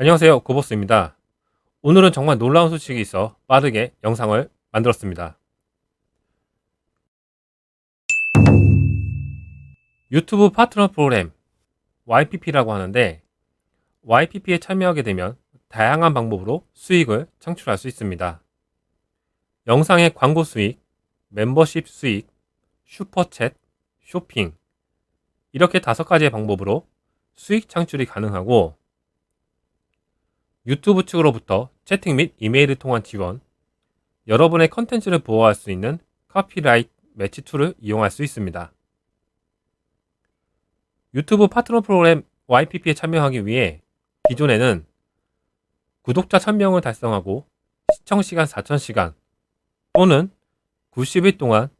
안녕하세요. 고보스입니다. 오늘은 정말 놀라운 소식이 있어 빠르게 영상을 만들었습니다. 유튜브 파트너 프로그램 YPP라고 하는데 YPP에 참여하게 되면 다양한 방법으로 수익을 창출할 수 있습니다. 영상의 광고 수익, 멤버십 수익, 슈퍼챗, 쇼핑 이렇게 다섯 가지의 방법으로 수익 창출이 가능하고 유튜브 측으로부터 채팅 및 이메일을 통한 지원, 여러분의 컨텐츠를 보호할 수 있는 카피라이트 매치 툴을 이용할 수 있습니다. 유튜브 파트너 프로그램 YPP에 참여하기 위해 기존에는 구독자 1000명을 달성하고 시청시간 4000시간 또는 90일 동안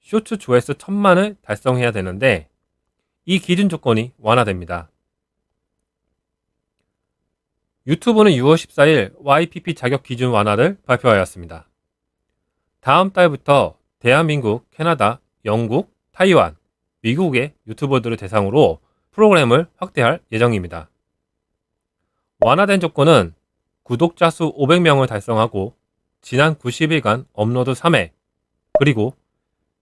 쇼츠 조회수 1000만을 달성해야 되는데 이 기준 조건이 완화됩니다. 유튜브는 6월 14일 YPP 자격 기준 완화를 발표하였습니다. 다음 달부터 대한민국, 캐나다, 영국, 타이완, 미국의 유튜버들을 대상으로 프로그램을 확대할 예정입니다. 완화된 조건은 구독자 수 500명을 달성하고 지난 90일간 업로드 3회, 그리고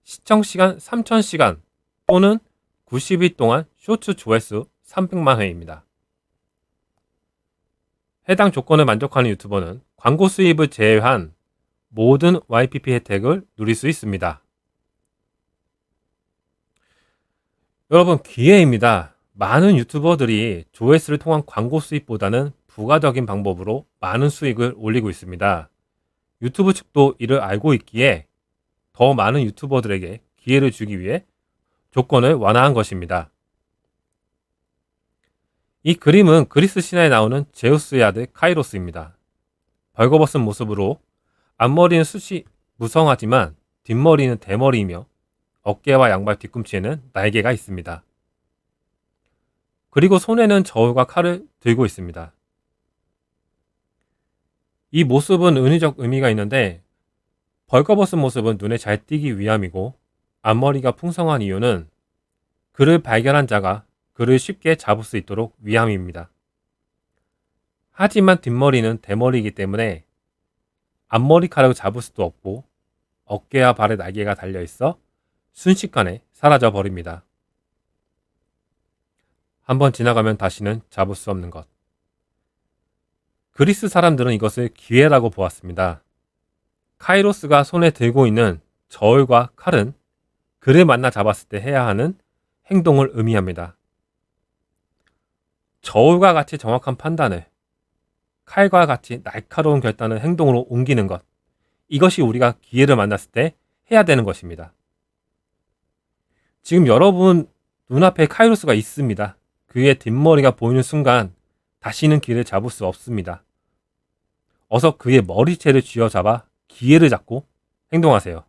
시청 시간 3000시간 또는 90일 동안 쇼츠 조회수 300만 회입니다. 해당 조건을 만족하는 유튜버는 광고 수입을 제외한 모든 YPP 혜택을 누릴 수 있습니다. 여러분 기회입니다. 많은 유튜버들이 조회수를 통한 광고 수입보다는 부가적인 방법으로 많은 수익을 올리고 있습니다. 유튜브 측도 이를 알고 있기에 더 많은 유튜버들에게 기회를 주기 위해 조건을 완화한 것입니다. 이 그림은 그리스 신화에 나오는 제우스의 아들 카이로스입니다. 벌거벗은 모습으로 앞머리는 숱이 무성하지만 뒷머리는 대머리이며 어깨와 양발 뒤꿈치에는 날개가 있습니다. 그리고 손에는 저울과 칼을 들고 있습니다. 이 모습은 은유적 의미가 있는데 벌거벗은 모습은 눈에 잘 띄기 위함이고 앞머리가 풍성한 이유는 그를 발견한 자가 그를 쉽게 잡을 수 있도록 위함입니다. 하지만 뒷머리는 대머리이기 때문에 앞머리카락을 잡을 수도 없고 어깨와 발에 날개가 달려 있어 순식간에 사라져 버립니다. 한번 지나가면 다시는 잡을 수 없는 것. 그리스 사람들은 이것을 기회라고 보았습니다. 카이로스가 손에 들고 있는 저울과 칼은 그를 만나 잡았을 때 해야 하는 행동을 의미합니다. 저울과 같이 정확한 판단을 칼과 같이 날카로운 결단을 행동으로 옮기는 것. 이것이 우리가 기회를 만났을 때 해야 되는 것입니다. 지금 여러분 눈앞에 카이로스가 있습니다. 그의 뒷머리가 보이는 순간 다시는 길을 잡을 수 없습니다. 어서 그의 머리채를 쥐어잡아 기회를 잡고 행동하세요.